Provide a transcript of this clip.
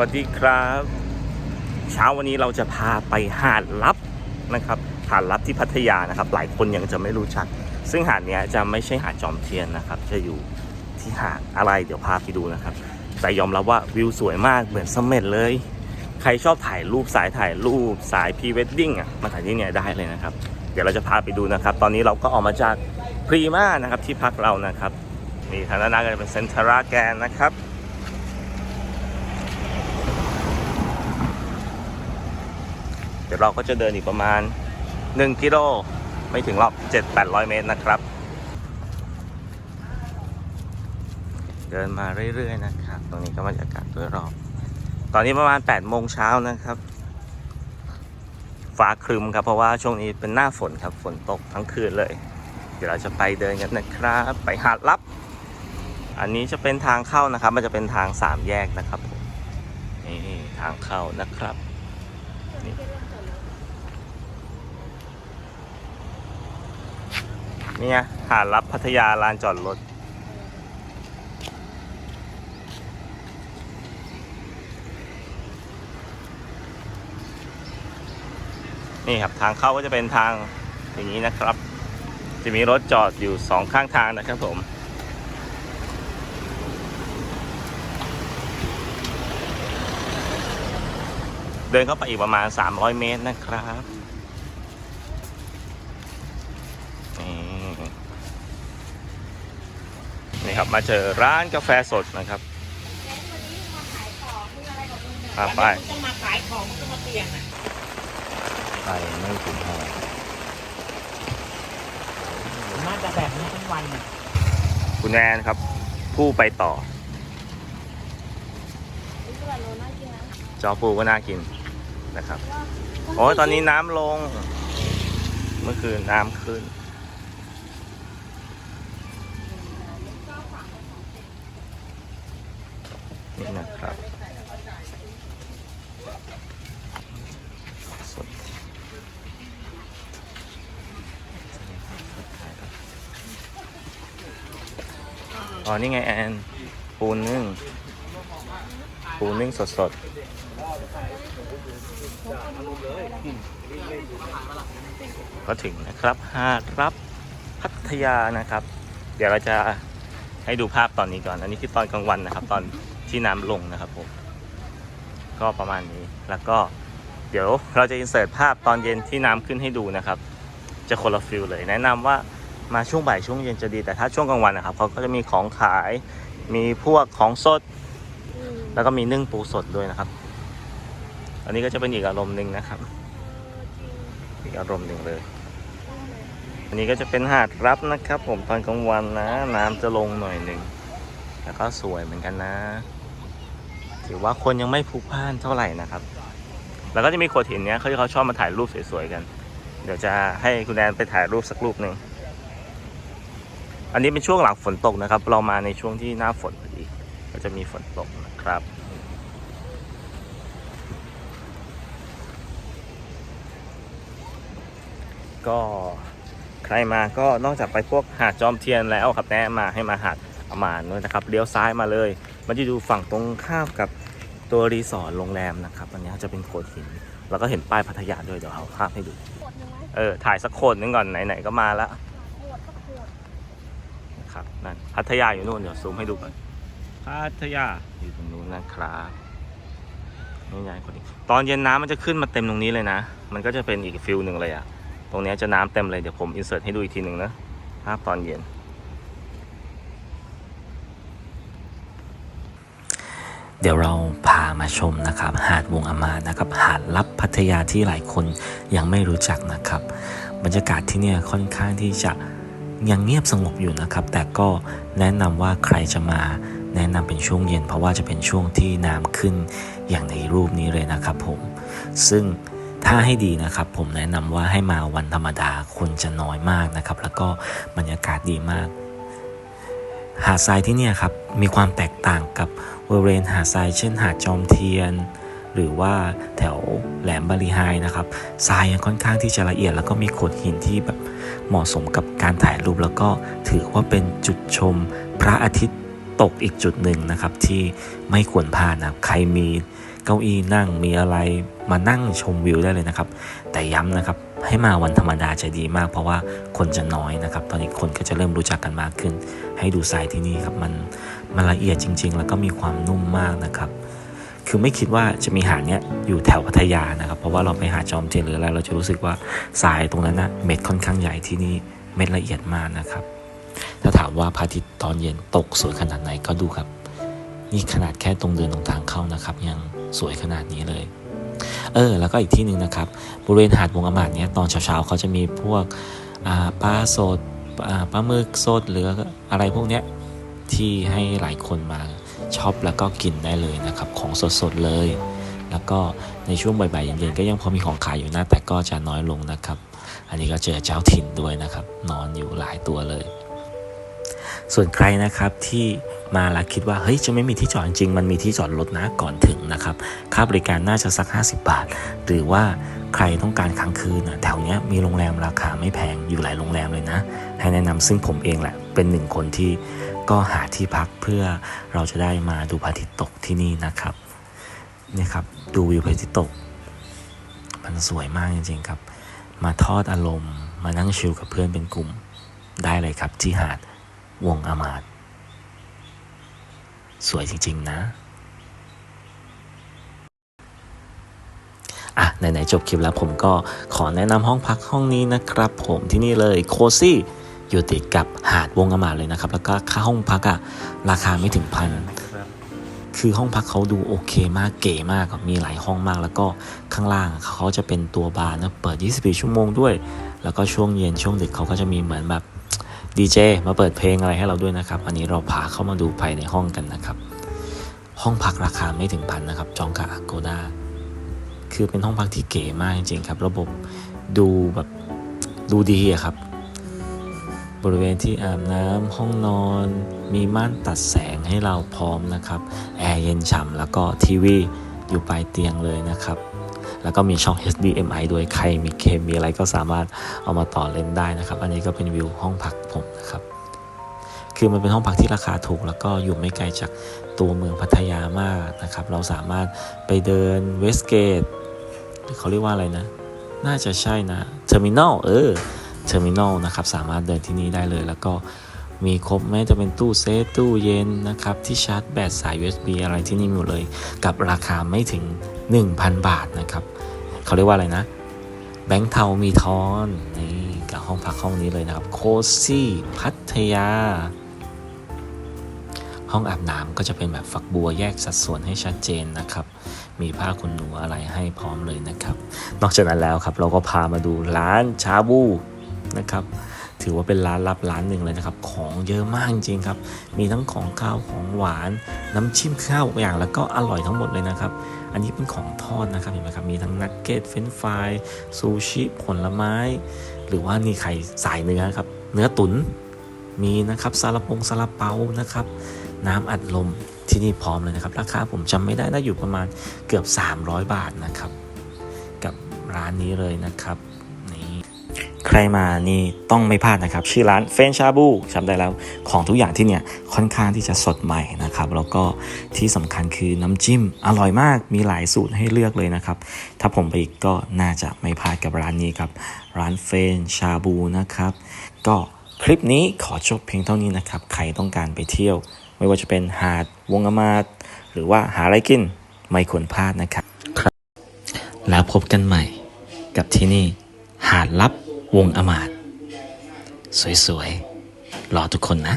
วัสดีครับ เช้าวันนี้เราจะพาไปหาดลับนะครับ หาดลับที่พัทยานะครับ หลายคนยังจะไม่รู้จัก ซึ่งหาดเนี้ยจะไม่ใช่หาดจอมเทียนนะครับ จะอยู่ที่หาดอะไรเดี๋ยวพาไปดูนะครับ แต่ยอมรับว่าวิวสวยมากเหมือนเสม็ดเลย ใครชอบถ่ายรูปสายถ่ายรูปสายพรีเวดดิ้งอะมาถ่ายที่เนี่ยได้เลยนะครับ เดี๋ยวเราจะพาไปดูนะครับ ตอนนี้เราก็ออกมาจากพรีมานะครับที่พักเรานะครับนี่ทางด้านหน้าก็จะเป็นเซนทราแกนนะครับ ดี๋ยวเราก็จะเดินอีกประมาณ 1 กิโลไม่ถึงรอบ7-800 เมตรนะครับ เดินมาเรื่อยๆนะครับ ตรงนี้ก็บรรยากาศโดยรอบ ตอนนี้ประมาณ8โมงเช้านะครับ ฟ้าครึมครับเพราะว่าช่วงนี้เป็นหน้าฝนครับฝนตกทั้งคืนเลย เดี๋ยวเราจะไปเดินกันนะครับ ไปหาดลับ อันนี้จะเป็นทางเข้านะครับ มันจะเป็นทางสามแยกนะครับผมนี่ทางเข้านะครับนี่ ไงหาดรับพัทยาลานจอดรถ นี่ครับทางเข้าก็จะเป็นทางอย่างนี้นะครับ จะมีรถจอดอยู่สองข้างทางนะครับผมเดินเข้าไปอีกประมาณ 300 เมตรนะครับ นี่ นี่ครับ มาเจอร้านกาแฟสดนะครับพาไปจะมาขายของจะมาเปลี่ยนอะไปไม่ถึงห้าน่าจะแบบนี้ทั้งวันอะคุณแอนครับ ผู้ไปต่อจอปูก็น่ากินนะครับ โอ้ยตอนนี้น้ำลง เมื่อคืนน้ำขึ้นนี่ อ๋อ นี่ไงแอน ปูนึ่ง ปูนึ่งสดๆก็ถึงนะครับหาดรับพัทยานะครับ เดี๋ยวเราจะให้ดูภาพตอนนี้ก่อน อันนี้คือตอนกลางวันนะครับ ตอนที่น้ำลงนะครับผมก็ประมาณนี้แล้วก็เดี๋ยวเราจะอินเสิร์ตภาพตอนเย็นที่น้ำขึ้นให้ดูนะครับ จะคนละฟิลเลย แนะนำว่า มาช่วงบ่ายช่วงเย็นจะดีแต่ถ้าช่วงกลางวันนะครับเขาก็จะมีของขาย มีพวกของสด แล้วก็มีนึ่งปูสดด้วยนะครับ อันนี้ก็จะเป็นอีกอารมณ์หนึ่งนะครับ อีกอารมณ์หนึ่งเลย อันนี้ก็จะเป็นหาดรับนะครับ ผมตอนกลางวันนะ น้ำจะลงหน่อยหนึ่งแต่ก็สวยเหมือนกันนะ ถือว่าคนยังไม่พลุกพล่านเท่าไหร่นะครับ แล้วก็จะมีโขดหินเนี้ยเขาที่เขาชอบมาถ่ายรูปสวยๆกัน เดี๋ยวจะให้คุณแอนไปถ่ายรูปสักรูปหนึ่ง อันนี้เป็นช่วงหลังฝนตกนะครับ เรามาในช่วงที่หน้าฝนพอดีก็จะมีฝนตกนะครับ ก็ใครมาก็นอกจากไปพวกหาดจอมเทียนแล้วครับแนะมาให้มาหาดอามานด้วยนะครับเลี้ยวซ้ายมาเลย มันจะดูฝั่งตรงข้ามกับตัวรีสอร์ทโรงแรมนะครับอันนี้จะเป็นโขดหิน แล้วก็เห็นป้ายพัทยาด้วยเดี๋ยวเอาภาพให้ดู เออถ่ายสักคนนึงก่อนไหนๆก็มาแล้ว นะครับนั่นพัทยาอยู่นู่นเดี๋ยวซูมให้ดูก่อนพัทยาอยู่ตรงนู้นนะครับนี่ไงคนนี้ตอนเย็นน้ำมันจะขึ้นมาเต็มตรงนี้เลยนะ มันก็จะเป็นอีกฟิลหนึ่งเลยอะตรงเนี้ยจะน้ำเต็มเลยเดี๋ยวผมอินเสิร์ตให้ดูอีกทีหนึ่งนะภาพตอนเย็น เดี๋ยวเราพามาชมนะครับ หาดวงอามานะครับ หาดลับพัทยาที่หลายคนยังไม่รู้จักนะครับ บรรยากาศที่เนี่ยค่อนข้างที่จะ ยังเงียบสงบอยู่นะครับ แต่ก็แนะนำว่าใครจะมาแนะนำเป็นช่วงเย็น เพราะว่าจะเป็นช่วงที่น้ำขึ้นอย่างในรูปนี้เลยนะครับผม ซึ่งถ้าให้ดีนะครับ ผมแนะนำว่าให้มาวันธรรมดาคนจะน้อยมากนะครับ แล้วก็บรรยากาศดีมาก หาดทรายที่นี่ครับมีความแตกต่างกับบริเวณหาดทรายเช่น หาดจอมเทียน หรือว่าแถวแหลมบาลีไฮนะครับทรายยังค่อนข้างที่จะละเอียด แล้วก็มีโขดหินที่แบบ เหมาะสมกับการถ่ายรูปแล้วก็ถือว่าเป็นจุดชมพระอาทิตย์ตกอีกจุดหนึ่งนะครับ ที่ไม่ควรพลาดนะครับใครมีเก้าอี้นั่งมีอะไรมานั่งชมวิวได้เลยนะครับ แต่ย้ำนะครับให้มาวันธรรมดาจะดีมาก เพราะว่าคนจะน้อยนะครับ ตอนนี้คนก็จะเริ่มรู้จักกันมากขึ้น ให้ดูทรายที่นี่ครับมันมันละเอียดจริง ๆ แล้วก็มีความนุ่มมากนะครับ คือไม่คิดว่าจะมีหาดเนี้ยอยู่แถวพัทยานะครับ เพราะว่าเราไปหาดจอมเทียนหรืออะไรเราจะรู้สึกว่าทรายตรงนั้นนะเม็ดค่อนข้างใหญ่ที่นี่เม็ดละเอียดมากนะครับ ถ้าถามว่าพระอาทิตย์ตอนเย็นตกสวยขนาดไหนก็ดูครับ นี่ขนาดแค่ตรงเดินตรงทางเข้านะครับ ยังสวยขนาดนี้เลย เออ แล้วก็อีกที่หนึ่งนะครับ บริเวณหาดวงอมาดเนี้ยตอนเช้าๆเขาจะมีพวกปลาสดอ่ปลาหมึกสดหรืออะไรพวกเนี้ยที่ให้หลายคนมา ช็อปแล้วก็กินได้เลยนะครับ ของสดๆเลย แล้วก็ในช่วงบ่ายๆเย็นๆก็ยังพอมีของขายอยู่นะแต่ก็จะน้อยลงนะครับ อันนี้ก็เจอเจ้าถิ่นด้วยนะครับ นอนอยู่หลายตัวเลย ส่วนใครนะครับที่มาแล้วคิดว่าเฮ้ยจะไม่มีที่จอดจริงมันมีที่จอดรถนะก่อนถึงนะครับ ค่าบริการน่าจะสัก 50 บาท หรือว่าใครต้องการค้างคืนนะแถวเนี้ยมีโรงแรมราคาไม่แพงอยู่หลายโรงแรมเลยนะ ให้แนะนำซึ่งผมเองแหละเป็นหนึ่งคนที่ ก็หาที่พักเพื่อเราจะได้มาดูพระอาทิตย์ตกที่นี่นะครับนี่ครับดูวิวพระอาทิตย์ตก มันสวยมากจริงๆครับ มาทอดอารมณ์ มานั่งชิลกับเพื่อนเป็นกลุ่มได้เลยครับที่หาดวงอามาดสวยจริง ๆ นะอะไหนๆจบคลิปแล้วผมก็ขอแนะนำห้องพักห้องนี้นะครับ ผมที่นี่เลยโคซี่ อยู่ติดกับหาดวงอมาเลยนะครับ แล้วก็ค่าห้องพักอะราคาไม่ถึงพันคือห้องพักเขาดูโอเคมากเก๋มากมีหลายห้องมาก แล้วก็ข้างล่างเขาจะเป็นตัวบาร์นะเปิด 24 ชั่วโมงด้วย แล้วก็ช่วงเย็นช่วงดึกเขาก็จะมีเหมือนแบบดีเจมาเปิดเพลงอะไรให้เราด้วยนะครับ อันนี้เราพาเข้ามาดูภายในห้องกันนะครับ ห้องพักราคาไม่ถึงพันนะครับ จองกับอ g o d a คือเป็นห้องพักที่เก๋มากจริงๆครับ ระบบดูแบบดูดีอะครับ บริเวณที่อาบน้ำห้องนอน มีม่านตัดแสงให้เราพร้อมนะครับแอร์เย็นฉ่ำแล้วก็ทีวีอยู่ปลายเตียงเลยนะครับ แล้วก็มีช่อง HDMI ด้วยใครมีเกมมีอะไรก็สามารถเอามาต่อเล่นได้นะครับ อันนี้ก็เป็นวิวห้องพักผมนะครับคือมันเป็นห้องพักที่ราคาถูก แล้วก็อยู่ไม่ไกลจากตัวเมืองพัทยามากนะครับ เราสามารถไปเดินเวสเกตเขาเรียกว่าอะไรนะ น่าจะใช่นะเทอร์มินอลเออ เทอร์มินอลนะครับสามารถเดินที่นี่ได้เลย แล้วก็มีครบแม้จะเป็นตู้เซฟตู้เย็นนะครับที่ชาร์จแบตสาย USB อะไรที่นี่หมดเลย กับราคาไม่ถึง 1,000 บาทนะครับเขาเรียกว่าอะไรนะแบงค์เทามีทอนนี่กับห้องพักห้องนี้เลยนะครับโคซี่พัทยา ห้องอาบน้ำก็จะเป็นแบบฝักบัวแยกสัดส่วนให้ชัดเจนนะครับ มีผ้าขนหนูอะไรให้พร้อมเลยนะครับ นอกจากนั้นแล้วครับเราก็พามาดูร้านชาบู นะครับ ถือว่าเป็นร้านลับร้านหนึ่งเลยนะครับ ของเยอะมากจริงครับ มีทั้งของข้าวของหวาน น้ำจิ้มข้าวอย่างแล้วก็อร่อยทั้งหมดเลยนะครับ อันนี้เป็นของทอดนะครับเห็นไหมครับ มีทั้งนักเก็ตเฟรนฟรายซูชิผลไม้ หรือว่านี่ไข่สายเนื้อครับ เนื้อตุน๋นมีนะครับซาลาปงซาลาเปานะครับ น้ำอัดลมที่นี่พร้อมเลยนะครับ ราคาผมจำไม่ได้น่าอยู่ประมาณเกือบ 300 บาทนะครับ กับร้านนี้เลยนะครับ ใครมานี่ต้องไม่พลาดนะครับ ชื่อร้านเฟนชาบูจำได้แล้วของทุกอย่างที่เนี่ยค่อนข้างที่จะสดใหม่นะครับ แล้วก็ที่สำคัญคือน้ำจิ้มอร่อยมากมีหลายสูตรให้เลือกเลยนะครับ ถ้าผมไปอีกก็น่าจะไม่พลาดกับร้านนี้ครับ ร้านเฟนชาบูนะครับ ก็คลิปนี้ขอจบเพียงเท่านี้นะครับ ใครต้องการไปเที่ยว ไม่ว่าจะเป็นหาดวงอมาดหรือว่าหาอะไรกินไม่ควรพลาดนะครับ แล้วพบกันใหม่กับที่นี่หาดลับ วงอมาดสวยๆรอทุกคนนะ